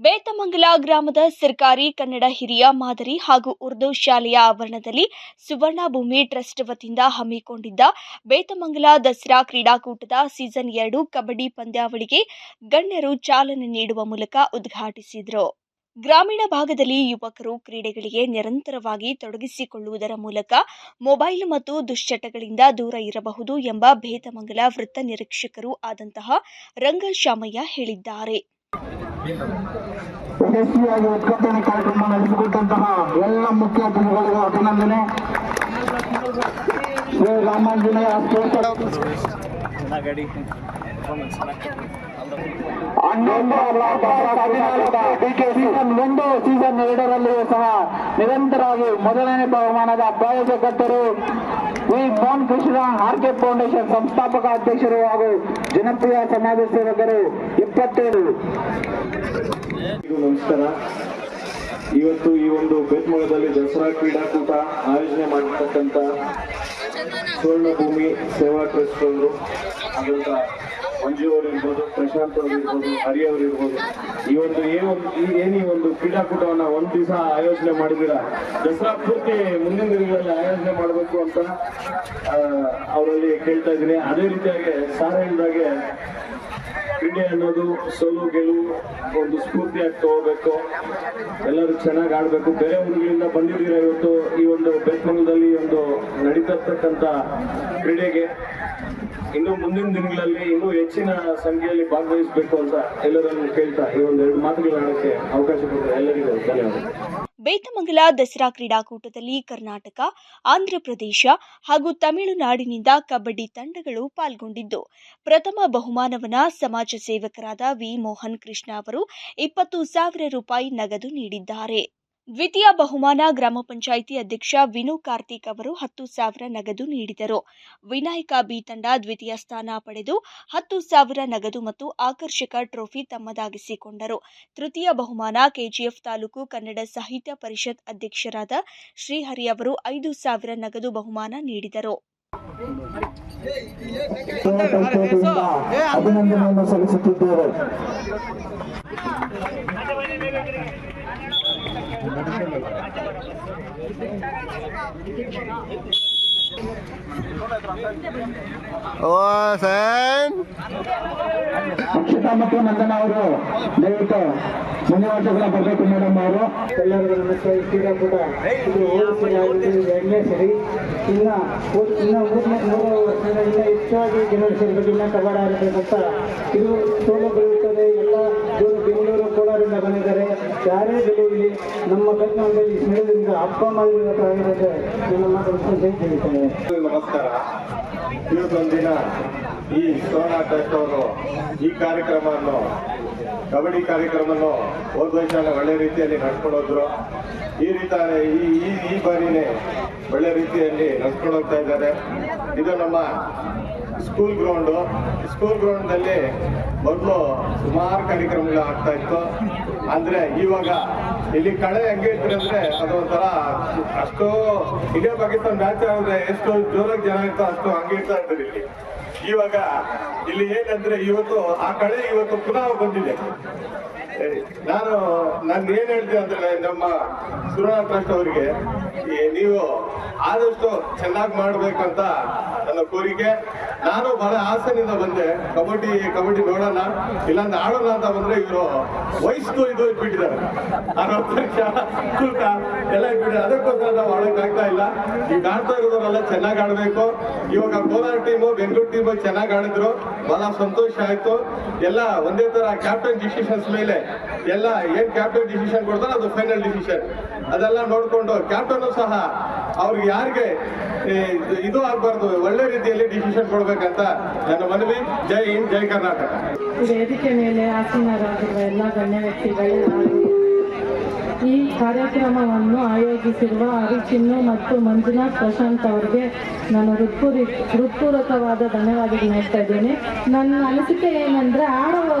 ಬೇತಮಂಗಲ ಗ್ರಾಮದ ಸರ್ಕಾರಿ ಕನ್ನಡ ಹಿರಿಯ ಮಾದರಿ ಹಾಗೂ ಉರ್ದು ಶಾಲೆಯ ಆವರಣದಲ್ಲಿ ಸುವರ್ಣ ಭೂಮಿ ಟ್ರಸ್ಟ್ ವತಿಯಿಂದ ಹಮ್ಮಿಕೊಂಡಿದ್ದ ಬೇತಮಂಗಲ ದಸರಾ ಕ್ರೀಡಾಕೂಟದ ಸೀಸನ್ ಎರಡು ಕಬಡ್ಡಿ ಪಂದ್ಯಾವಳಿಗೆ ಗಣ್ಯರು ಚಾಲನೆ ನೀಡುವ ಮೂಲಕ ಉದ್ಘಾಟಿಸಿದರು. ಗ್ರಾಮೀಣ ಭಾಗದಲ್ಲಿ ಯುವಕರು ಕ್ರೀಡೆಗಳಿಗೆ ನಿರಂತರವಾಗಿ ತೊಡಗಿಸಿಕೊಳ್ಳುವುದರ ಮೂಲಕ ಮೊಬೈಲ್ ಮತ್ತು ದುಶ್ಚಟಗಳಿಂದ ದೂರ ಇರಬಹುದು ಎಂಬ ಬೇತಮಂಗಲ ವೃತ್ತ ನಿರೀಕ್ಷಕರು ಆದಂತಹ ರಂಗಶಾಮಯ್ಯ ಹೇಳಿದ್ದಾರೆ. ಯಶಸ್ವಿಯಾಗಿ ಉದ್ಘಾಟನೆ ಕಾರ್ಯಕ್ರಮ ನಡೆಸಿಕೊಟ್ಟಂತಹ ಎಲ್ಲ ಮುಖ್ಯ ಅತಿಥಿಗಳಿಗೆ ಅಭಿನಂದನೆ. ಶ್ರೀ ರಾಮಾಂಜನೇಯ ಒಂದು, ಸೀಸನ್ ಎರಡರಲ್ಲಿಯೂ ಸಹ ನಿರಂತರವಾಗಿ ಮೊದಲನೇ ಬಹುಮಾನದ ಪ್ರಾಯೋಜಕರ್ತರು ಈ Mohan Krishna R K foundation ಸಂಸ್ಥಾಪಕ ಅಧ್ಯಕ್ಷರು ಹಾಗೂ ಜನಪ್ರಿಯ ಸಮಾಜ ಸೇವಕರು ಇಪ್ಪತ್ತೇಳು. ನಮಸ್ಕಾರ. ಇವತ್ತು ಈ ಒಂದು ಬೇತ್ಮಳದಲ್ಲಿ ದಸರಾ ಕ್ರೀಡಾಕೂಟ ಆಯೋಜನೆ ಮಾಡಿರ್ತಕ್ಕಂಥ ಸುವರ್ಣ ಭೂಮಿ ಸೇವಾ ಟ್ರಸ್ಟ್ ಅವರು ಅದರಿಂದ ಮಂಜು ಅವರು ಇರ್ಬೋದು, ಪ್ರಶಾಂತ್ ಅವರು ಇರ್ಬೋದು, ಹರಿ ಅವರು ಇರ್ಬೋದು. ಈ ಒಂದು ಏನು, ಈ ಏನು ಈ ಒಂದು ಕ್ರೀಡಾಕೂಟವನ್ನ ಒಂದು ದಿವಸ ಆಯೋಜನೆ ಮಾಡಿದ್ದೀರಾ ದಸರಾ ಪೂರ್ತಿ ಮುಂದಿನ ದಿನಗಳಲ್ಲಿ ಆಯೋಜನೆ ಮಾಡಬೇಕು ಅಂತ ಅವರಲ್ಲಿ ಕೇಳ್ತಾ ಇದ್ದೀನಿ. ಅದೇ ರೀತಿಯಾಗಿ ಸಾರ ಹೇಳಿದಾಗೆ ಕ್ರೀಡೆ ಅನ್ನೋದು ಸೋಲು, ಗೆಲುವು ಒಂದು ಸ್ಫೂರ್ತಿಯಾಗಿ ತಗೋಬೇಕು. ಎಲ್ಲರೂ ಚೆನ್ನಾಗಿ ಆಡಬೇಕು. ಬೇರೆ ಊರುಗಳಿಂದ ಬಂದಿದ್ದೀರಾ ಇವತ್ತು ಈ ಒಂದು ಬೆಂಗಳೂರಿನಲ್ಲಿ ಒಂದು ನಡೀತಿರ್ತಕ್ಕಂಥ ಕ್ರೀಡೆಗೆ? ಇನ್ನು ಮುಂದಿನ ದಿನಗಳಲ್ಲಿ ಇನ್ನೂ ಹೆಚ್ಚಿನ ಸಂಖ್ಯೆಯಲ್ಲಿ ಭಾಗವಹಿಸಬೇಕು ಅಂತ ಎಲ್ಲರನ್ನು ಕೇಳ್ತಾ ಈ ಒಂದು ಎರಡು ಮಾತುಗಳಾಡೋಕ್ಕೆ ಅವಕಾಶ ಕೊಟ್ಟರೆ ಎಲ್ಲರಿಗೂ ಧನ್ಯವಾದ ಬೇತಮಂಗಲ ದಸರಾ ಕ್ರೀಡಾಕೂಟದಲ್ಲಿ ಕರ್ನಾಟಕ ಆಂಧ್ರಪ್ರದೇಶ ಹಾಗೂ ತಮಿಳುನಾಡಿನಿಂದ ಕಬಡ್ಡಿ ತಂಡಗಳು ಪಾಲ್ಗೊಂಡಿದ್ದು. ಪ್ರಥಮ ಬಹುಮಾನವನ ಸಮಾಜ ಸೇವಕರಾದ ವಿ. ಮೋಹನ್ ಕೃಷ್ಣ ಅವರು ಇಪ್ಪತ್ತು ಸಾವಿರ ರೂಪಾಯಿ ನಗದು ನೀಡಿದ್ದಾರೆ. ದ್ವಿತೀಯ ಬಹುಮಾನ ಗ್ರಾಮ ಪಂಚಾಯಿತಿ ಅಧ್ಯಕ್ಷ ವಿನು ಕಾರ್ತಿಕ್ ಅವರು ಹತ್ತು ಸಾವಿರ ನಗದು ನೀಡಿದರು. ವಿನಾಯಕ ಬಿ ತಂಡ ದ್ವಿತೀಯ ಸ್ಥಾನ ಪಡೆದು ಹತ್ತು ಸಾವಿರ ನಗದು ಮತ್ತು ಆಕರ್ಷಕ ಟ್ರೋಫಿ ತಮ್ಮದಾಗಿಸಿಕೊಂಡರು. ತೃತೀಯ ಬಹುಮಾನ ಕೆಜಿಎಫ್ ತಾಲೂಕು ಕನ್ನಡ ಸಾಹಿತ್ಯ ಪರಿಷತ್ ಅಧ್ಯಕ್ಷರಾದ ಶ್ರೀಹರಿ ಅವರು ಐದು ಸಾವಿರ ನಗದು ಬಹುಮಾನ ನೀಡಿದರು. ಅಕ್ಷತಾ ಮತ್ತು ನಂದನ ಅವರು, ದಯವಿಟ್ಟು ಮುಂದಿನ ವರ್ಷಗಳ ಬರಬೇಕು ಮೇಡಮ್ ಅವರು. ಎಲ್ಲರಿಗೂ ನಮಸ್ಕಾರ ಕ್ರೀಡಾಕೂಟ ಸರಿ? ಇನ್ನ ಇನ್ನ ಮೂರು ವರ್ಷಗಳಿಂದ ಹೆಚ್ಚಾಗಿ ಜನರು ಇನ್ನ ಕಬಡ್ಡಿ ಇದು ಸೋಲು ಕೋಲಾರದಿಂದ ಬಂದಿದ್ದಾರೆ. ಯಾರೇ ಬೆಲೆಯಲ್ಲಿ ನಮ್ಮ ಕರ್ನಾಟಕದಲ್ಲಿ ಸ್ನೇಹದಿಂದ ಅಪ್ಪ ಮಾಡಿರೋದಾಗಿರುತ್ತೆ ನನ್ನ ಮಾತನ್ನು ಹೇಳ್ತೇನೆ ನಮಸ್ಕಾರ. ಇವತ್ತೊಂದಿನ ಈ ಸೋನಾ ಅವರು ಈ ಕಾರ್ಯಕ್ರಮವನ್ನು, ಕಬಡ್ಡಿ ಕಾರ್ಯಕ್ರಮವನ್ನು ಹೋದ ವರ್ಷ ಒಳ್ಳೆ ರೀತಿಯಲ್ಲಿ ನಡ್ಕೊಂಡು ಹೋದ್ರು ಈ ರೀತಾರೆ ಈ ಈ ಈ ಬಾರಿನೇ ಒಳ್ಳೆ ರೀತಿಯಲ್ಲಿ ನಡ್ಕೊಂಡು ಹೋಗ್ತಾ ಇದ್ದಾರೆ. ಇದು ನಮ್ಮ ಸ್ಕೂಲ್ ಗ್ರೌಂಡು ಸ್ಕೂಲ್ ಗ್ರೌಂಡ್ನಲ್ಲಿ ಮೊದಲು ಸುಮಾರು ಕಾರ್ಯಕ್ರಮಗಳು ಆಗ್ತಾ ಇತ್ತು. ಅಂದ್ರೆ ಇವಾಗ ಇಲ್ಲಿ ಕಳೆ ಹೆಂಗೆ ಇರ್ತೀರಿ ಅಂದ್ರೆ ಅದೊಂಥರ ಅಷ್ಟು ಇದೇ ಪಾಕಿಸ್ತಾನ ಮ್ಯಾಚ್ ಆದ್ರೆ ಎಷ್ಟು ಜೋರಾಗಿ ಜನ ಇರ್ತಾರೆ, ಅಷ್ಟು ಹಂಗೆ ಇರ್ತಾ ಇರ್ತಾರೆ ಇಲ್ಲಿ. ಇವಾಗ ಇಲ್ಲಿ ಏನಂದ್ರೆ ಇವತ್ತು ಆ ಕಳೆ ಇವತ್ತು ಪುನಃ ಬಂದಿದೆ. ನಾನು ನಾನು ಏನ್ ಹೇಳ್ತೀನಿ ಅಂದ್ರೆ ನಮ್ಮ ಸುರಣ ಟ್ರಸ್ಟ್ ಅವರಿಗೆ ನೀವು ಆದಷ್ಟು ಚೆನ್ನಾಗಿ ಮಾಡ್ಬೇಕಂತ ನನ್ನ ಕೋರಿಕೆ. ನಾನು ಬಹಳ ಆಸೆಯಿಂದ ಬಂದೆ. ಕಬಡ್ಡಿ ಕಬಡ್ಡಿ ನೋಡೋಣ, ಇಲ್ಲಾಂದ್ರೆ ಆಡೋಣ ಅಂತ ಬಂದ್ರೆ ಇವರು ವಯಸ್ಸು ಇದು ಇಟ್ಬಿಟ್ಟಿದ್ದಾರೆ. ಅರವತ್ತು ವರ್ಷ ತೂಕ ಎಲ್ಲ ಇಟ್ಬಿಟ್ಟಿದ್ದಾರೆ. ಅದಕ್ಕೋಸ್ಕರ ನಾವು ಆಡೋಕೆ ಆಗ್ತಾ ಇಲ್ಲ. ಈಗ ಆಡ್ತಾ ಇರೋದವರೆಲ್ಲ ಚೆನ್ನಾಗಿ ಆಡಬೇಕು. ಇವಾಗ ಕೋಲಾರ ಟೀಮು ಬೆಂಗಳೂರು ಟೀಮು ಚೆನ್ನಾಗಿ ಆಡಿದ್ರು. ಬಹಳ ಸಂತೋಷ ಆಯ್ತು. ಎಲ್ಲ ಒಂದೇ ತರ ಕ್ಯಾಪ್ಟನ್ ಡಿಸಿಷನ್ಸ್ ಮೇಲೆ ಎಲ್ಲ ಏನ್ ಕ್ಯಾಪ್ಟನ್ ಡಿಸಿಷನ್ ಕೊಡ್ತಾರೆ ಅದು ಫೈನಲ್ ಡಿಸಿಷನ್ ಅದೆಲ್ಲ ನೋಡ್ಕೊಂಡು ಕ್ಯಾಪ್ಟನ್ ಸಹ ಅವ್ರಿಗೆ ಯಾರಿಗೆ ಇದು- ಆಗ್ಬಾರ್ದು, ಒಳ್ಳೆ ರೀತಿಯಲ್ಲಿ ಡಿಸಿಷನ್ ಕೊಡ್ಬೇಕಂತ ನನ್ನ ಮನವಿ. ಜೈ ಹಿಂದ್, ಜೈ ಕರ್ನಾಟಕ. ವೇದಿಕೆ ಮೇಲೆ ಆಸೀನರಾಗಿರುವ ಎಲ್ಲ ಗಣ್ಯ ವ್ಯಕ್ತಿಗಳು ಈ ಕಾರ್ಯಕ್ರಮವನ್ನು ಆಯೋಜಿಸಿರುವ ಅರಿಚಿನ್ನು ಮತ್ತು ಮಂಜುನಾಥ್ ಪ್ರಶಾಂತ್ ಅವರಿಗೆ ನಾನು ಹೃತ್ಪೂರಿ ಹೃತ್ಪೂರ್ವಕವಾದ ಧನ್ಯವಾದಗಳು ಹೇಳ್ತಾ ಇದ್ದೀನಿ. ನನ್ನ ಅನಿಸಿಕೆ ಏನಂದ್ರೆ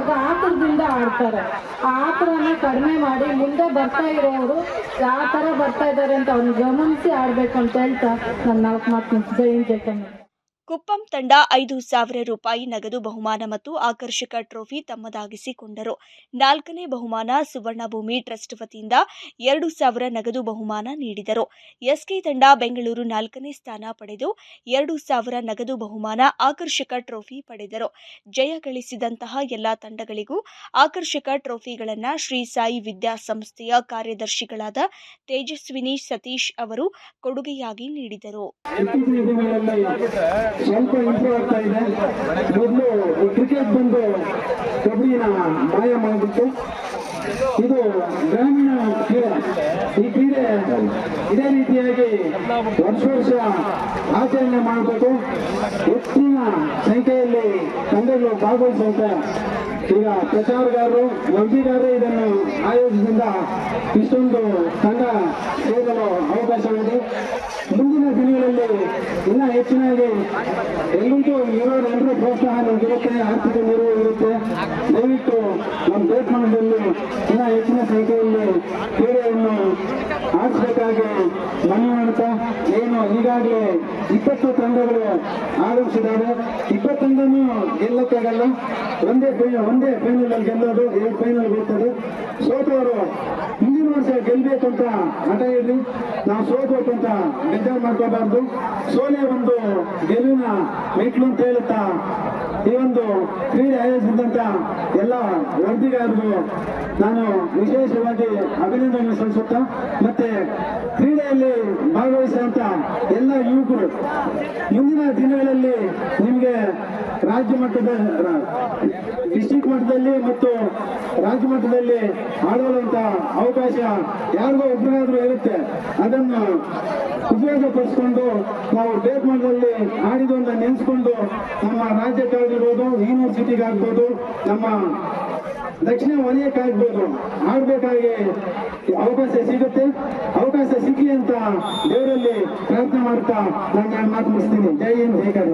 ಆಡುವಾಗ ಆತರದಿಂದ ಆಡ್ತಾರೆ. ಆ ಆತರನ ಕಡಿಮೆ ಮಾಡಿ ಮುಂದೆ ಬರ್ತಾ ಇರೋರು ಯಾವ ಥರ ಬರ್ತಾ ಇದ್ದಾರೆ ಅಂತ ಅವ್ರನ್ನ ಗಮನಿಸಿ ಆಡಬೇಕು ಅಂತ ಹೇಳ್ತಾ ನನ್ನ ನಾಲ್ಕು ಮಾತು ಜೈ ಜೈತಾನೆ ಕುಪ್ಪಂ ತಂಡ ಐದು ಸಾವಿರ ರೂಪಾಯಿ ನಗದು ಬಹುಮಾನ ಮತ್ತು ಆಕರ್ಷಕ ಟ್ರೋಫಿ ತಮ್ಮದಾಗಿಸಿಕೊಂಡರು. ನಾಲ್ಕನೇ ಬಹುಮಾನ ಸುವರ್ಣಭೂಮಿ ಟ್ರಸ್ಟ್ ವತಿಯಿಂದ ಎರಡು ಸಾವಿರ ನಗದು ಬಹುಮಾನ ನೀಡಿದರು. ಎಸ್ಕೆ ತಂಡ ಬೆಂಗಳೂರು ನಾಲ್ಕನೇ ಸ್ಥಾನ ಪಡೆದು ಎರಡು ಸಾವಿರ ನಗದು ಬಹುಮಾನ ಆಕರ್ಷಕ ಟ್ರೋಫಿ ಪಡೆದರು. ಜಯ ಗಳಿಸಿದಂತಹ ಎಲ್ಲಾ ತಂಡಗಳಿಗೂ ಆಕರ್ಷಕ ಟ್ರೋಫಿಗಳನ್ನು ಶ್ರೀ ಸಾಯಿ ವಿದ್ಯಾಸಂಸ್ಥೆಯ ಕಾರ್ಯದರ್ಶಿಗಳಾದ ತೇಜಸ್ವಿನಿ ಸತೀಶ್ ಅವರು ಕೊಡುಗೆಯಾಗಿ ನೀಡಿದರು. ಸ್ವಲ್ಪ ಇಂಪ್ರೂವ್ ಆಗ್ತಾ ಇದೆ. ಮೊದಲು ಕ್ರಿಕೆಟ್ ಬಂದು ಕಬಡ್ಡಿನ ಮಾಯ ಮಾಡಿಬಿಟ್ಟು, ಇದು ಗ್ರಾಮೀಣ ಕ್ರೀಡೆ. ಈ ಕ್ರೀಡೆ ಇದೇ ರೀತಿಯಾಗಿ ವರ್ಷ ವರ್ಷ ಆಚರಣೆ ಮಾಡಬೇಕು ಹೆಚ್ಚಿನ ಸಂಖ್ಯೆಯಲ್ಲಿ ತಂಡಗಳು ಭಾಗವಹಿಸುವಂತೆ ಈಗ ಪ್ರಚಾರಗಾರರು, ವರದಿಗಾರರು ಇದನ್ನು ಆಯೋಗದಿಂದ ಇಷ್ಟೊಂದು ತಂಡ ಸೇರಲು ಅವಕಾಶವಿದೆ. ಇನ್ನ ಹೆಚ್ಚಿನಾಗಿ ಎಲ್ಲಿಗೂ ಇರೋರೆಲ್ಲರೂ ಪ್ರೋತ್ಸಾಹ ನಮಗಿರುತ್ತೆ ಆರ್ಥಿಕ ನೆರವು ಇರುತ್ತೆ. ದಯವಿಟ್ಟು ನಮ್ಮ ದೇಶಮಾನದಲ್ಲಿ ಇನ್ನ ಹೆಚ್ಚಿನ ಸಂಖ್ಯೆಯಲ್ಲಿ ಕ್ರೀಡೆಯನ್ನು ಆಡಿಸಬೇಕಾಗಿ ಮನವಿ ಮಾಡ್ತಾ ಏನು ಈಗಾಗಲೇ ಇಪ್ಪತ್ತು ತಂಡಗಳು ಆರಂಭಿಸಿದ್ದಾರೆ. ಇಪ್ಪತ್ತೊಂದನ್ನು ಗೆಲ್ಲಕ್ಕಾಗಲ್ಲ, ಒಂದೇ ಒಂದೇ ಫೈನಲ್ ಗೆಲ್ಲೋದು, ಎರಡು ಫೈನಲ್ ಬರ್ತದೆ ಸೋತವರು ಮುಂದಿನ ವರ್ಷ ಅಂತ ಹಠ ಇರಲಿ ನಾವು ಸೋಲ್ಬೇಕು ಅಂತ ನಿರ್ಧಾರ ಮಾಡ್ಕೋಬಾರ್ದು ಸೋಲೆ ಒಂದು ಗೆಲುವಿನ ಮೆಟ್ಲು ಅಂತ ಹೇಳುತ್ತಾ ಈ ಒಂದು ಕ್ರೀಡೆ ಆಯೋಜಿಸಿದಂತ ಎಲ್ಲ ವರದಿಗಾರರು ನಾನು ವಿಶೇಷವಾಗಿ ಅಭಿನಂದನೆ ಸಲ್ಲಿಸುತ್ತಾ, ಮತ್ತೆ ಕ್ರೀಡೆಯಲ್ಲಿ ಭಾಗವಹಿಸಿದಂತ ಎಲ್ಲ ಯುವಕರು, ಮುಂದಿನ ದಿನಗಳಲ್ಲಿ ನಿಮಗೆ ರಾಜ್ಯ ಮಟ್ಟದ ಡಿಸ್ಟಿಕ್ ಮಟ್ಟದಲ್ಲಿ ಮತ್ತು ರಾಜ್ಯ ಮಟ್ಟದಲ್ಲಿ ಆಡುವಂತ ಅವಕಾಶ ಯಾರಿಗೋ ಒಬ್ಬರಿಗಾದ್ರೂ ಇರುತ್ತೆ. ಅದನ್ನು ಉಪಯೋಗಪಡಿಸ್ಕೊಂಡು ನಾವು ಸ್ಟೇಟ್ ಮಟ್ಟದಲ್ಲಿ ಆಡಿದೊಂದು ನೆನೆಸ್ಕೊಂಡು ನಮ್ಮ ರಾಜ್ಯಕ್ಕಾಗಿರ್ಬೋದು ಯೂನಿವರ್ಸಿಟಿಗಾಗ್ಬೋದು ನಮ್ಮ ದಕ್ಷಿಣ ವಲಯಕ್ಕಾಗ್ಬೋದು ಆಡ್ಬೇಕಾಗಿ ಅವಕಾಶ ಸಿಗುತ್ತೆ. ಅವಕಾಶ ಸಿಗಲಿ ಅಂತ ದೇವರಲ್ಲಿ ಪ್ರಾರ್ಥನೆ ಮಾಡ್ತಾ ನಾನು ಮಾತು ಮುಗಿಸ್ತೀನಿ. ಜೈ ಹಿಂದ್, ಜೈ